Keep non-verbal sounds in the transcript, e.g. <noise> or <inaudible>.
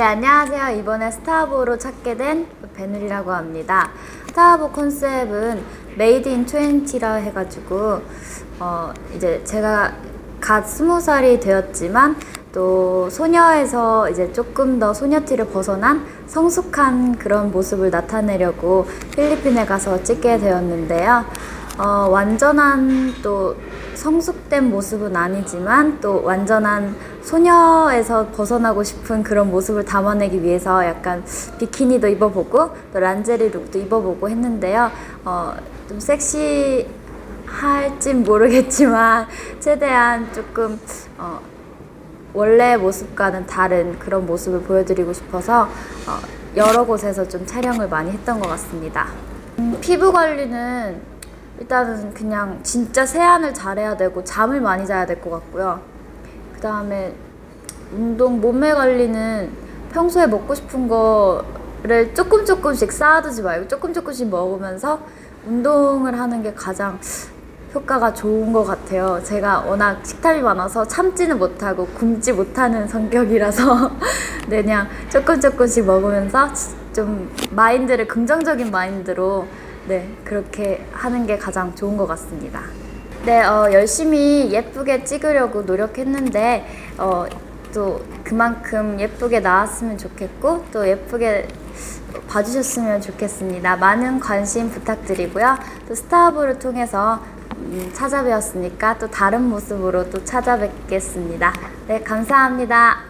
네, 안녕하세요. 이번에 스타브로 찾게 된 베누리라고 합니다. 스타브 컨셉은 메이드 인 20라 해가지고, 어, 이제 제가 갓 스무 살이 되었지만, 또 소녀에서 이제 조금 더 소녀티를 벗어난 성숙한 그런 모습을 나타내려고 필리핀에 가서 찍게 되었는데요. 어, 완전한 또 성숙된 모습은 아니지만 또 완전한 소녀에서 벗어나고 싶은 그런 모습을 담아내기 위해서 약간 비키니도 입어보고 또 란제리 룩도 입어보고 했는데요. 어, 좀 섹시 할진 모르겠지만 최대한 조금 어, 원래 모습과는 다른 그런 모습을 보여드리고 싶어서 어, 여러 곳에서 좀 촬영을 많이 했던 것 같습니다. 음, 피부 관리는 일단은 그냥 진짜 세안을 잘해야 되고 잠을 많이 자야 될 것 같고요. 그 다음에 운동 몸매 관리는 평소에 먹고 싶은 거를 조금 조금씩 쌓아두지 말고 조금 조금씩 먹으면서 운동을 하는 게 가장 효과가 좋은 것 같아요. 제가 워낙 식탐이 많아서 참지는 못하고 굶지 못하는 성격이라서 <laughs> 네, 그냥 조금 조금씩 먹으면서 좀 마인드를 긍정적인 마인드로 네 그렇게 하는 게 가장 좋은 것 같습니다. 네, 어, 열심히 예쁘게 찍으려고 노력했는데 어, 또 그만큼 예쁘게 나왔으면 좋겠고 또 예쁘게 봐주셨으면 좋겠습니다. 많은 관심 부탁드리고요. 또 스타브를 통해서 음, 찾아뵈었으니까 또 다른 모습으로 또 찾아뵙겠습니다. 네, 감사합니다.